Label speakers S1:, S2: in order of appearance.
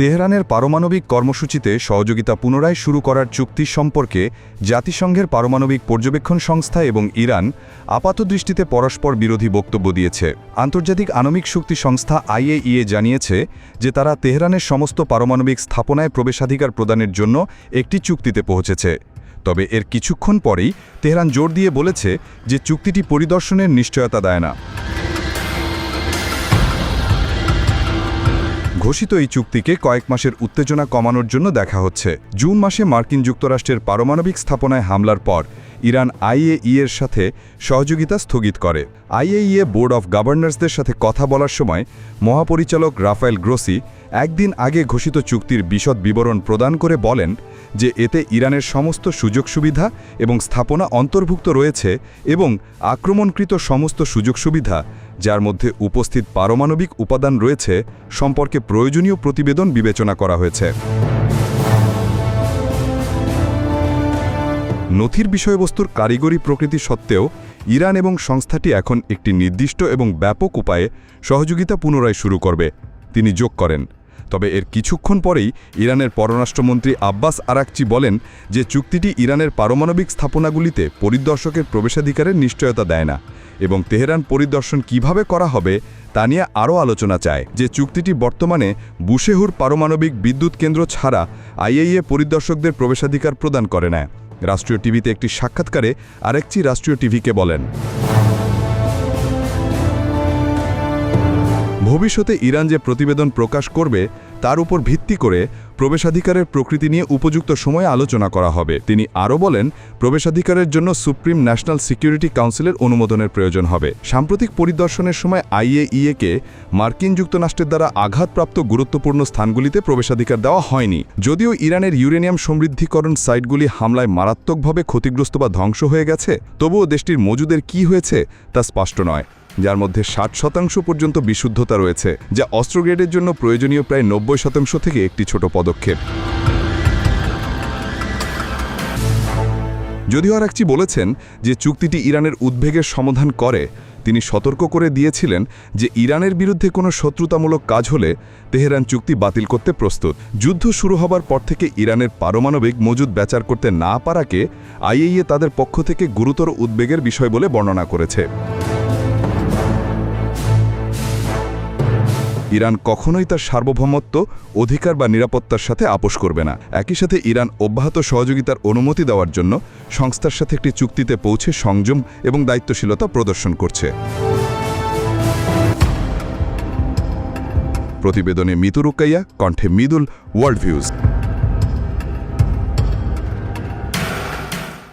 S1: তেহরানের পারমাণবিক কর্মসূচিতে সহযোগিতা পুনরায় শুরু করার চুক্তি সম্পর্কে জাতিসংঘের পারমাণবিক পর্যবেক্ষণ সংস্থা এবং ইরান আপাতদৃষ্টিতে পরস্পর বিরোধী বক্তব্য দিয়েছে। আন্তর্জাতিক আণবিক শক্তি সংস্থা আইএইএ জানিয়েছে যে তারা তেহরানের সমস্ত পারমাণবিক স্থাপনায় প্রবেশাধিকার প্রদানের জন্য একটি চুক্তিতে পৌঁছেছে। তবে এর কিছুক্ষণ পরেই তেহরান জোর দিয়ে বলেছে যে চুক্তিটি পরিদর্শনের নিশ্চয়তা দেয় না। ঘোষিত এই চুক্তিকে কয়েক মাসের উত্তেজনা কমানোর জন্য দেখা হচ্ছে। জুন মাসে মার্কিন যুক্তরাষ্ট্রের পারমাণবিক স্থাপনায় হামলার পর ইরান আইএই এর সাথে সহযোগিতা স্থগিত করে। আইএইএ বোর্ড অফ গভর্নর্সদের সাথে কথা বলার সময় মহাপরিচালক রাফায়েল গ্রোসি একদিন আগে ঘোষিত চুক্তির বিশদ বিবরণ প্রদান করে বলেন যে এতে ইরানের সমস্ত সুযোগ সুবিধা এবং স্থাপনা অন্তর্ভুক্ত রয়েছে এবং আক্রমণকৃত সমস্ত সুযোগ সুবিধা, যার মধ্যে উপস্থিত পারমাণবিক উপাদান রয়েছে সম্পর্কে প্রয়োজনীয় প্রতিবেদন বিবেচনা করা হয়েছে। নথির বিষয়বস্তুর কারিগরি প্রকৃতি সত্ত্বেও ইরান এবং সংস্থাটি এখন একটি নির্দিষ্ট এবং ব্যাপক উপায়ে সহযোগিতা পুনরায় শুরু করবে, তিনি যোগ করেন। তবে এর কিছুক্ষণ পরেই ইরানের পররাষ্ট্রমন্ত্রী আব্বাস আরাকচি বলেন যে চুক্তিটি ইরানের পারমাণবিক স্থাপনাগুলিতে পরিদর্শকের প্রবেশাধিকারের নিশ্চয়তা দেয় না এবং তেহরান পরিদর্শন কীভাবে করা হবে তা নিয়ে আরও আলোচনা চায় যে চুক্তিটি বর্তমানে বুশেহুর পারমাণবিক বিদ্যুৎ কেন্দ্র ছাড়া আইএইএ পরিদর্শকদের প্রবেশাধিকার প্রদান করে না। রাষ্ট্রীয় টিভিতে একটি সাক্ষাৎকারে আরেকটি রাষ্ট্রীয় টিভিকে বলেন। ভবিষ্যতে ইরান যে প্রতিবেদন প্রকাশ করবে, তার উপর ভিত্তি করে প্রবেশাধিকারের প্রকৃতি নিয়ে উপযুক্ত সময়ে আলোচনা করা হবে। তিনি আরও বলেন, প্রবেশাধিকারের জন্য সুপ্রিম ন্যাশনাল সিকিউরিটি কাউন্সিলের অনুমোদনের প্রয়োজন হবে। সাম্প্রতিক পরিদর্শনের সময় আইএইএকে মার্কিন যুক্তরাষ্ট্রের দ্বারা আঘাতপ্রাপ্ত গুরুত্বপূর্ণ স্থানগুলিতে প্রবেশাধিকার দেওয়া হয়নি। যদিও ইরানের ইউরেনিয়াম সমৃদ্ধিকরণ সাইটগুলি হামলায় মারাত্মকভাবে ক্ষতিগ্রস্ত বা ধ্বংস হয়ে গেছে, তবুও দেশটির মজুদের কি হয়েছে তা স্পষ্ট নয়। যার মধ্যে ষাট শতাংশ পর্যন্ত বিশুদ্ধতা রয়েছে, যা অস্ত্রগ্রেডের জন্য প্রয়োজনীয় প্রায় নব্বই শতাংশ থেকে একটি ছোট পদক্ষেপ। যদিও আরাকচি বলেছেন যে চুক্তিটি ইরানের উদ্বেগের সমাধান করে, তিনি সতর্ক করে দিয়েছিলেন যে ইরানের বিরুদ্ধে কোনো শত্রুতামূলক কাজ হলে তেহরান চুক্তি বাতিল করতে প্রস্তুত। যুদ্ধ শুরু হবার পর থেকে ইরানের পারমাণবিক মজুদ বেচার করতে না পারাকে আইএইএ তাদের পক্ষ থেকে গুরুতর উদ্বেগের বিষয় বলে বর্ণনা করেছে। ইরান কখনোই তার সার্বভৌমত্ব, অধিকার বা নিরাপত্তার সাথে আপোষ করবে না। একই সাথে ইরান অব্যাহত সহযোগিতার অনুমতি দেওয়ার জন্য সংস্থার সাথে একটি চুক্তিতে পৌঁছে সংযম এবং দায়িত্বশীলতা প্রদর্শন করছে। প্রতিবেদনে মিতু রুকাইয়া কণ্ঠে মিদুল ওয়ার্ল্ড ভিউজ